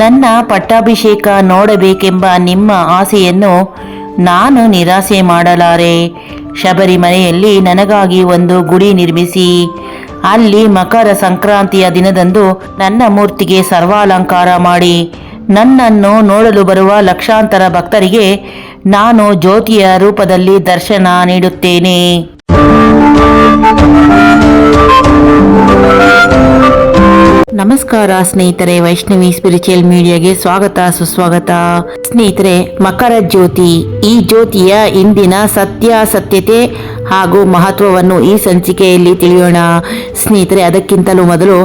ನನ್ನ ಪಟ್ಟಾಭಿಷೇಕ ನೋಡಬೇಕೆಂಬ ನಿಮ್ಮ ಆಸೆಯನ್ನು ನಾನು ನಿರಾಸೆ ಮಾಡಲಾರೆ. ಶಬರಿಮಲೆಯಲ್ಲಿ ನನಗಾಗಿ ಒಂದು ಗುಡಿ ನಿರ್ಮಿಸಿ, ಅಲ್ಲಿ ಮಕರ ಸಂಕ್ರಾಂತಿಯ ದಿನದಂದು ನನ್ನ ಮೂರ್ತಿಗೆ ಸರ್ವಾಲಂಕಾರ ಮಾಡಿ, ನನ್ನನ್ನು ನೋಡಲು ಬರುವ ಲಕ್ಷಾಂತರ ಭಕ್ತರಿಗೆ ನಾನು ಜ್ಯೋತಿಯ ರೂಪದಲ್ಲಿ ದರ್ಶನ ನೀಡುತ್ತೇನೆ. ನಮಸ್ಕಾರ ಸ್ನೇಹಿತರೆ ವೈಷ್ಣವಿ ಸ್ಪಿರಿಚುವಲ್ ಮೀಡಿಯಾಗೆ ಸ್ವಾಗತ ಸುಸ್ವಾಗತ. ಸ್ನೇಹಿತರೆ ಮಕರ ಜ್ಯೋತಿ. ಈ ಜ್ಯೋತಿಯ ಇಂದಿನ ಸತ್ಯಾಸತ್ಯತೆ ಹಾಗೂ ಮಹತ್ವವನ್ನು ಈ ಸಂಚಿಕೆಯಲ್ಲಿ ತಿಳಿಯೋಣ. ಸ್ನೇಹಿತರೆ, ಅದಕ್ಕಿಂತಲೂ ಮೊದಲು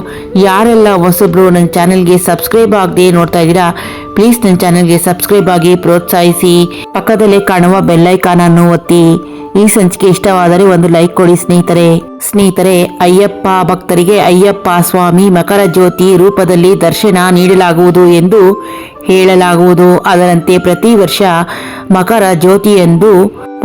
ಯಾರೆಲ್ಲ ಹೊಸಬ್ರು ನನ್ನ ಚಾನೆಲ್ಗೆ ಸಬ್ಸ್ಕ್ರೈಬ್ ಆಗದೆ ನೋಡ್ತಾ ಇದ್ದೀರಾ, ಪ್ಲೀಸ್ ನನ್ನ ಚಾನೆಲ್ಗೆ ಸಬ್ಸ್ಕ್ರೈಬ್ ಆಗಿ ಪ್ರೋತ್ಸಾಹಿಸಿ. ಪಕ್ಕದಲ್ಲೇ ಕಾಣುವ ಬೆಲ್ಲೈಕಾನ್ ಅನ್ನು ಒತ್ತಿ. ಈ ಸಂಚಿಕೆ ಇಷ್ಟವಾದರೆ ಒಂದು ಲೈಕ್ ಕೊಡಿ ಸ್ನೇಹಿತರೆ. ಸ್ನೇಹಿತರೆ, ಅಯ್ಯಪ್ಪ ಭಕ್ತರಿಗೆ ಅಯ್ಯಪ್ಪ ಸ್ವಾಮಿ ಮಕರ ಜ್ಯೋತಿ ರೂಪದಲ್ಲಿ ದರ್ಶನ ನೀಡಲಾಗುವುದು ಎಂದು ಹೇಳಲಾಗುವುದು. ಅದರಂತೆ ಪ್ರತಿ ವರ್ಷ ಮಕರ ಜ್ಯೋತಿಯಂದು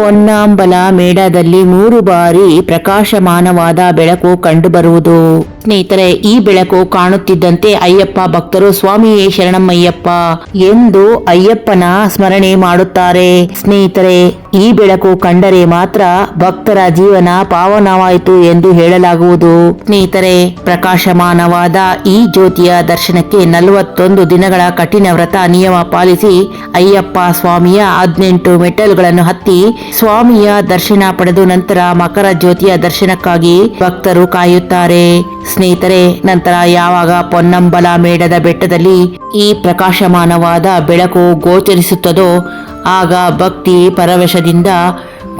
ಪೊನ್ನಾಂಬಲ ಮೇಳದಲ್ಲಿ ಮೂರು ಬಾರಿ ಪ್ರಕಾಶಮಾನವಾದ ಬೆಳಕು ಕಂಡುಬರುವುದು. ಸ್ನೇಹಿತರೆ, ಈ ಬೆಳಕು ಕಾಣುತ್ತಿದ್ದಂತೆ ಅಯ್ಯಪ್ಪ ಭಕ್ತರು ಸ್ವಾಮಿಯೇ ಶರಣಮ್ಮಯ್ಯಪ್ಪ ಎಂದು ಅಯ್ಯಪ್ಪನ ಸ್ಮರಣೆ ಮಾಡುತ್ತಾರೆ. ಸ್ನೇಹಿತರೆ, ಈ ಬೆಳಕು ಕಂಡರೆ ಮಾತ್ರ ಭಕ್ತರ ಜೀವನ ಪಾವನವಾಯಿತು ಎಂದು ಹೇಳಲಾಗುವುದು. ಸ್ನೇಹಿತರೆ, ಪ್ರಕಾಶಮಾನವಾದ ಈ ಜ್ಯೋತಿಯ ದರ್ಶನಕ್ಕೆ ನಲವತ್ತೊಂದು ದಿನಗಳ ಕಠಿಣ ವ್ರತ ನಿಯಮ ಪಾಲಿಸಿ ಅಯ್ಯಪ್ಪ ಸ್ವಾಮಿಯ ಹದಿನೆಂಟು ಮೆಟ್ಟಲುಗಳನ್ನು ಹತ್ತಿ ಸ್ವಾಮಿಯ ದರ್ಶನ ಪಡೆದು ನಂತರ ಮಕರ ಜ್ಯೋತಿಯ ದರ್ಶನಕ್ಕಾಗಿ ಭಕ್ತರು ಕಾಯುತ್ತಾರೆ. ಸ್ನೇಹಿತರೆ, ನಂತರ ಯಾವಾಗ ಪೊನ್ನಂಬಲ ಮೇಡದ ಬೆಟ್ಟದಲ್ಲಿ ಈ ಪ್ರಕಾಶಮಾನವಾದ ಬೆಳಕು ಗೋಚರಿಸುತ್ತದೋ, ಆಗ ಭಕ್ತಿ ಪರವಶದಿಂದ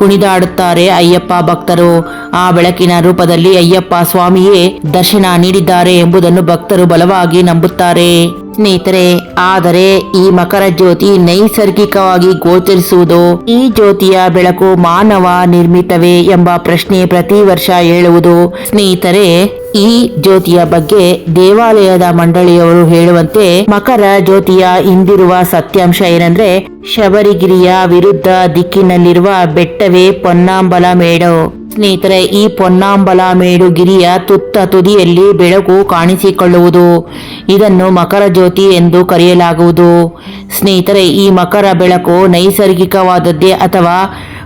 ಕುಣಿದಾಡುತ್ತಾರೆ ಅಯ್ಯಪ್ಪ ಭಕ್ತರು. ಆ ಬೆಳಕಿನ ರೂಪದಲ್ಲಿ ಅಯ್ಯಪ್ಪ ಸ್ವಾಮಿಯೇ ದರ್ಶನ ನೀಡಿದ್ದಾರೆ ಎಂಬುದನ್ನು ಭಕ್ತರು ಬಲವಾಗಿ ನಂಬುತ್ತಾರೆ. ಸ್ನೇಹಿತರೆ, ಆದರೆ ಈ ಮಕರ ಜ್ಯೋತಿ ನೈಸರ್ಗಿಕವಾಗಿ ಗೋಚರಿಸುವುದು, ಈ ಜ್ಯೋತಿಯ ಬೆಳಕು ಮಾನವ ನಿರ್ಮಿತವೇ ಎಂಬ ಪ್ರಶ್ನೆ ಪ್ರತಿ ವರ್ಷ ಹೇಳುವುದು ಸ್ನೇಹಿತರೆ ಈ ಜ್ಯೋತಿಯ ಬಗ್ಗೆ ದೇವಾಲಯದ ಮಂಡಳಿಯವರು ಹೇಳುವಂತೆ ಮಕರ ಜ್ಯೋತಿಯ ಹಿಂದಿರುವ ಸತ್ಯಾಂಶ ಏನಂದ್ರೆ ಶಬರಿಗಿರಿಯ ವಿರುದ್ಧ ದಿಕ್ಕಿನಲ್ಲಿರುವ ಬೆಟ್ಟವೇ ಪೊನ್ನಾಂಬಲ ಮೇಡು. ಸ್ನೇಹಿತರೆ, ಈ ಪೊನ್ನಾಂಬಲ ಮೇಡು ಗಿರಿಯ ತುತ್ತ ತುದಿಯಲ್ಲಿ ಬೆಳಕು ಕಾಣಿಸಿಕೊಳ್ಳುವುದು. ಇದನ್ನು ಮಕರ ಜ್ಯೋತಿ ಎಂದು ಕರೆಯಲಾಗುವುದು. ಸ್ನೇಹಿತರೆ, ಈ ಮಕರ ಬೆಳಕು ನೈಸರ್ಗಿಕವಾದದ್ದೇ ಅಥವಾ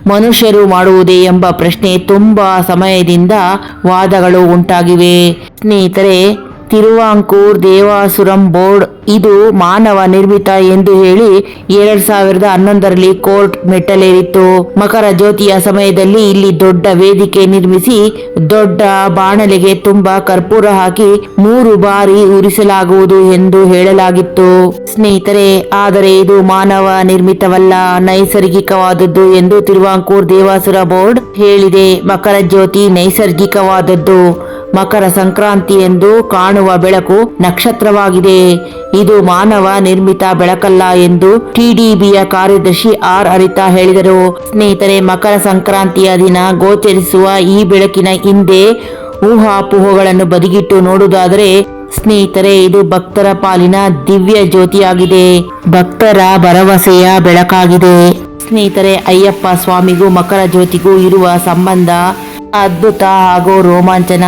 ಮನುಷ್ಯರು ಮಾಡುವುದೇ ಎಂಬ ಪ್ರಶ್ನೆ ತುಂಬಾ ಸಮಯದಿಂದ ವಾದಗಳು ಉಂಟಾಗಿವೆ. ಸ್ನೇಹಿತರೆ, ತಿರುವಾಂಕೂರ್ ದೇವಾಸುರಂ ಬೋರ್ಡ್ ಇದು ಮಾನವ ನಿರ್ಮಿತ ಎಂದು ಹೇಳಿ ಎರಡ್ ಸಾವಿರದ ಹನ್ನೊಂದರಲ್ಲಿ ಕೋರ್ಟ್ ಮೆಟ್ಟಲೇರಿತ್ತು. ಮಕರ ಜ್ಯೋತಿಯ ಸಮಯದಲ್ಲಿ ಇಲ್ಲಿ ದೊಡ್ಡ ವೇದಿಕೆ ನಿರ್ಮಿಸಿ ದೊಡ್ಡ ಬಾಣಲೆಗೆ ತುಂಬಾ ಕರ್ಪೂರ ಹಾಕಿ ಮೂರು ಬಾರಿ ಉರಿಸಲಾಗುವುದು ಎಂದು ಹೇಳಲಾಗಿತ್ತು. ಸ್ನೇಹಿತರೆ, ಆದರೆ ಇದು ಮಾನವ ನಿರ್ಮಿತವಲ್ಲ, ನೈಸರ್ಗಿಕವಾದದ್ದು ಎಂದು ತಿರುವಾಂಕೂರ್ ದೇವಾಸುರ ಬೋರ್ಡ್ ಹೇಳಿದೆ. ಮಕರ ಜ್ಯೋತಿ ನೈಸರ್ಗಿಕವಾದದ್ದು. ಮಕರ ಸಂಕ್ರಾಂತಿ ಎಂದು ಕಾಣುವ ಬೆಳಕು ನಕ್ಷತ್ರವಾಗಿದೆ. ಇದು ಮಾನವ ನಿರ್ಮಿತ ಬೆಳಕಲ್ಲ ಎಂದು ಟಿಡಿಬಿಯ ಕಾರ್ಯದರ್ಶಿ ಆರ್ ಅರಿತಾ ಹೇಳಿದರು. ಸ್ನೇಹಿತರೆ, ಮಕರ ಸಂಕ್ರಾಂತಿಯ ದಿನ ಗೋಚರಿಸುವ ಈ ಬೆಳಕಿನ ಹಿಂದೆ ಊಹಾಪೋಹಗಳನ್ನು ಬದಿಗಿಟ್ಟು ನೋಡುವುದಾದರೆ, ಸ್ನೇಹಿತರೆ, ಇದು ಭಕ್ತರ ಪಾಲಿನ ದಿವ್ಯ ಜ್ಯೋತಿಯಾಗಿದೆ. ಭಕ್ತರ ಭರವಸೆಯ ಬೆಳಕಾಗಿದೆ. ಸ್ನೇಹಿತರೆ, ಅಯ್ಯಪ್ಪ ಸ್ವಾಮಿಗೂ ಮಕರ ಜ್ಯೋತಿಗೂ ಇರುವ ಸಂಬಂಧ ಅದ್ಭುತ ಹಾಗೂ ರೋಮಾಂಚನ.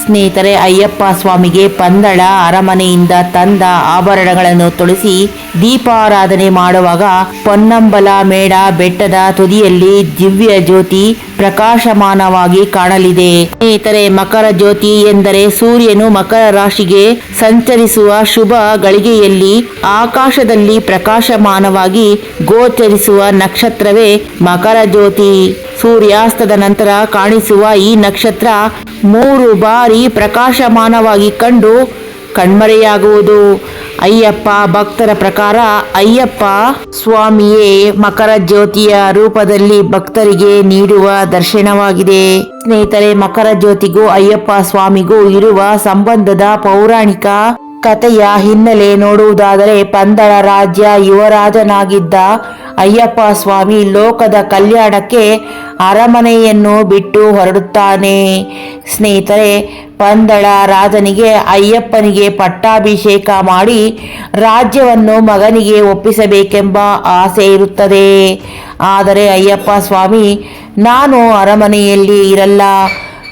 ಸ್ನೇಹಿತರೆ, ಅಯ್ಯಪ್ಪ ಸ್ವಾಮಿಗೆ ಪಂದಳ ಅರಮನೆಯಿಂದ ತಂದ ಆಭರಣಗಳನ್ನು ತೊಳಿಸಿ ದೀಪಾರಾಧನೆ ಮಾಡುವಾಗ ಪೊನ್ನಂಬಲ ಮೇಡ ಬೆಟ್ಟದ ತುದಿಯಲ್ಲಿ ದಿವ್ಯ ಜ್ಯೋತಿ ಪ್ರಕಾಶಮಾನವಾಗಿ ಕಾಣಲಿದೆ. ಸ್ನೇಹಿತರೆ, ಮಕರ ಜ್ಯೋತಿ ಎಂದರೆ ಸೂರ್ಯನು ಮಕರ ರಾಶಿಗೆ ಸಂಚರಿಸುವ ಶುಭ ಗಳಿಗೆಯಲ್ಲಿ ಆಕಾಶದಲ್ಲಿ ಪ್ರಕಾಶಮಾನವಾಗಿ ಗೋಚರಿಸುವ ನಕ್ಷತ್ರವೇ ಮಕರ ಜ್ಯೋತಿ. ಸೂರ್ಯಾಸ್ತದ ನಂತರ ಕಾಣಿಸುವ ಈ ನಕ್ಷತ್ರ ಮೂರು ಬಾರಿ ಪ್ರಕಾಶಮಾನವಾಗಿ ಕಂಡು ಕಣ್ಮರೆಯಾಗುವುದು. ಅಯ್ಯಪ್ಪ ಭಕ್ತರ ಪ್ರಕಾರ ಅಯ್ಯಪ್ಪ ಸ್ವಾಮಿಯೇ ಮಕರ ಜ್ಯೋತಿಯ ರೂಪದಲ್ಲಿ ಭಕ್ತರಿಗೆ ನೀಡುವ ದರ್ಶನವಾಗಿದೆ. ಸ್ನೇಹಿತರೆ, ಮಕರ ಜ್ಯೋತಿಗೂ ಅಯ್ಯಪ್ಪ ಸ್ವಾಮಿಗೂ ಇರುವ ಸಂಬಂಧದ ಪೌರಾಣಿಕ ಕಥೆಯ ಹಿನ್ನೆಲೆ ನೋಡುವುದಾದರೆ, ಪಂದಳ ರಾಜ್ಯ ಯುವರಾಜನಾಗಿದ್ದ ಅಯ್ಯಪ್ಪ ಸ್ವಾಮಿ ಲೋಕದ ಕಲ್ಯಾಣಕ್ಕೆ ಅರಮನೆಯನ್ನು ಬಿಟ್ಟು ಹೊರಡುತ್ತಾನೆ. ಸ್ನೇಹಿತರೆ, ಪಂದಳ ರಾಜನಿಗೆ, ಅಯ್ಯಪ್ಪನಿಗೆ ಪಟ್ಟಾಭಿಷೇಕ ಮಾಡಿ ರಾಜ್ಯವನ್ನು ಮಗನಿಗೆ ಒಪ್ಪಿಸಬೇಕೆಂಬ ಆಸೆ ಇರುತ್ತದೆ. ಆದರೆ ಅಯ್ಯಪ್ಪ ಸ್ವಾಮಿ, ನಾನು ಅರಮನೆಯಲ್ಲಿ ಇರಲ್ಲ.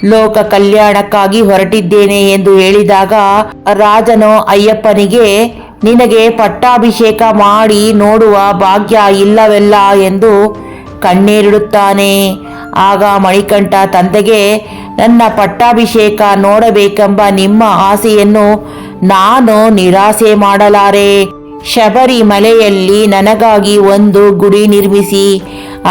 ಲೋಕ ಕಲ್ಯಾಣಕ್ಕಾಗಿ ಹೊರಟಿದ್ದೇನೆ ಎಂದು ಹೇಳಿದಾಗ ರಾಜನು ಅಯ್ಯಪ್ಪನಿಗೆ, ನಿನಗೆ ಪಟ್ಟಾಭಿಷೇಕ ಮಾಡಿ ನೋಡುವ ಭಾಗ್ಯ ಇಲ್ಲವೆಲ್ಲ ಎಂದು ಕಣ್ಣೀರಿಡುತ್ತಾನೆ. ಆಗ ಮಣಿಕಂಠ, ತಂದೆಗೆ ನನ್ನ ಪಟ್ಟಾಭಿಷೇಕ ನೋಡಬೇಕೆಂಬ ನಿಮ್ಮ ಆಸೆಯನ್ನು ನಾನು ನಿರಾಸೆ ಮಾಡಲಾರೆ. ಶಬರಿಮಲೆಯಲ್ಲಿ ನನಗಾಗಿ ಒಂದು ಗುಡಿ ನಿರ್ಮಿಸಿ,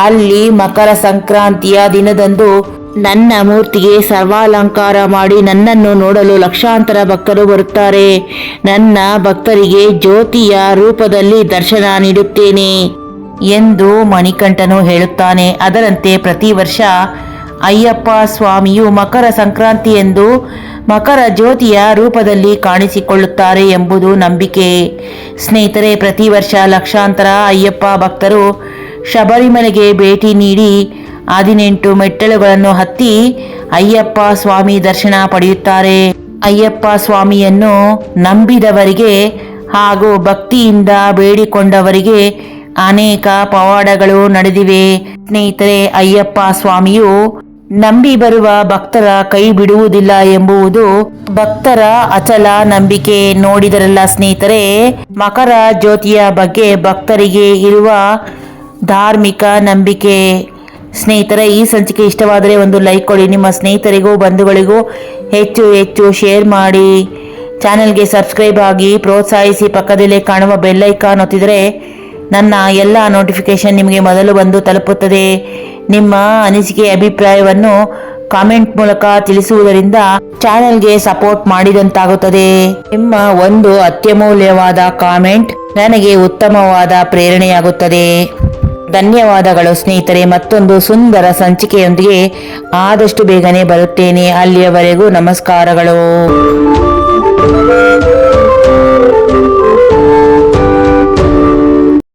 ಅಲ್ಲಿ ಮಕರ ಸಂಕ್ರಾಂತಿಯ ದಿನದಂದು ನನ್ನ ಮೂರ್ತಿಗೆ ಸರ್ವಾಲಂಕಾರ ಮಾಡಿ ನನ್ನನ್ನು ನೋಡಲು ಲಕ್ಷಾಂತರ ಭಕ್ತರು ಬರುತ್ತಾರೆ. ನನ್ನ ಭಕ್ತರಿಗೆ ಜ್ಯೋತಿಯ ರೂಪದಲ್ಲಿ ದರ್ಶನ ನೀಡುತ್ತೇನೆ. ಎಂದು ಮಣಿಕಂಠನು ಹೇಳುತ್ತಾನೆ. ಅದರಂತೆ ಪ್ರತಿ ವರ್ಷ ಅಯ್ಯಪ್ಪ ಸ್ವಾಮಿಯು ಮಕರ ಸಂಕ್ರಾಂತಿ ಎಂದು ಮಕರ ಜ್ಯೋತಿಯ ರೂಪದಲ್ಲಿ ಕಾಣಿಸಿಕೊಳ್ಳುತ್ತಾರೆ ಎಂಬುದು ನಂಬಿಕೆ. ಸ್ನೇಹಿತರೆ, ಪ್ರತಿ ವರ್ಷ ಲಕ್ಷಾಂತರ ಅಯ್ಯಪ್ಪ ಭಕ್ತರು ಶಬರಿಮಲೆಗೆ ಭೇಟಿ ನೀಡಿ ಹದಿನೆಂಟು ಮೆಟ್ಟಲುಗಳನ್ನು ಹತ್ತಿ ಅಯ್ಯಪ್ಪ ಸ್ವಾಮಿ ದರ್ಶನ ಪಡೆಯುತ್ತಾರೆ. ಅಯ್ಯಪ್ಪ ಸ್ವಾಮಿಯನ್ನು ನಂಬಿದವರಿಗೆ ಹಾಗೂ ಭಕ್ತಿಯಿಂದ ಬೇಡಿಕೊಂಡವರಿಗೆ ಅನೇಕ ಪವಾಡಗಳು ನಡೆದಿವೆ. ಸ್ನೇಹಿತರೆ, ಅಯ್ಯಪ್ಪ ಸ್ವಾಮಿಯು ನಂಬಿ ಬರುವ ಭಕ್ತರ ಕೈ ಬಿಡುವುದಿಲ್ಲ ಎಂಬುವುದು ಭಕ್ತರ ಅಚಲ ನಂಬಿಕೆ ನೋಡಿದರಲ್ಲ ಸ್ನೇಹಿತರೆ. ಮಕರ ಜ್ಯೋತಿಯ ಬಗ್ಗೆ ಭಕ್ತರಿಗೆ ಇರುವ ಧಾರ್ಮಿಕ ನಂಬಿಕೆ. ಸ್ನೇಹಿತರೆ, ಈ ಸಂಚಿಕೆ ಇಷ್ಟವಾದರೆ ಒಂದು ಲೈಕ್ ಕೊಡಿ. ನಿಮ್ಮ ಸ್ನೇಹಿತರಿಗೂ, ಬಂಧುಗಳಿಗೂ ಹೆಚ್ಚು ಹೆಚ್ಚು ಶೇರ್ ಮಾಡಿ. ಚಾನೆಲ್ಗೆ ಸಬ್ಸ್ಕ್ರೈಬ್ ಆಗಿ ಪ್ರೋತ್ಸಾಹಿಸಿ. ಪಕ್ಕದಲ್ಲೇ ಕಾಣುವ ಬೆಲ್ಲೈಕಾನ್ ಒತ್ತಿದರೆ ನನ್ನ ಎಲ್ಲ ನೋಟಿಫಿಕೇಶನ್ ನಿಮಗೆ ಮೊದಲು ಬಂದು ತಲುಪುತ್ತದೆ. ನಿಮ್ಮ ಅನಿಸಿಕೆ ಅಭಿಪ್ರಾಯವನ್ನು ಕಾಮೆಂಟ್ ಮೂಲಕ ತಿಳಿಸುವುದರಿಂದ ಚಾನೆಲ್ಗೆ ಸಪೋರ್ಟ್ ಮಾಡಿದಂತಾಗುತ್ತದೆ. ನಿಮ್ಮ ಒಂದು ಅತ್ಯಮೂಲ್ಯವಾದ ಕಾಮೆಂಟ್ ನನಗೆ ಉತ್ತಮವಾದ ಪ್ರೇರಣೆಯಾಗುತ್ತದೆ. ಧನ್ಯವಾದಗಳು ಸ್ನೇಹಿತರೆ, ಮತ್ತೊಂದು ಸುಂದರ ಸಂಚಿಕೆಯೊಂದಿಗೆ ಆದಷ್ಟು ಬೇಗನೆ ಬರುತ್ತೇನೆ. ಅಲ್ಲಿಯವರೆಗೂ ನಮಸ್ಕಾರಗಳು.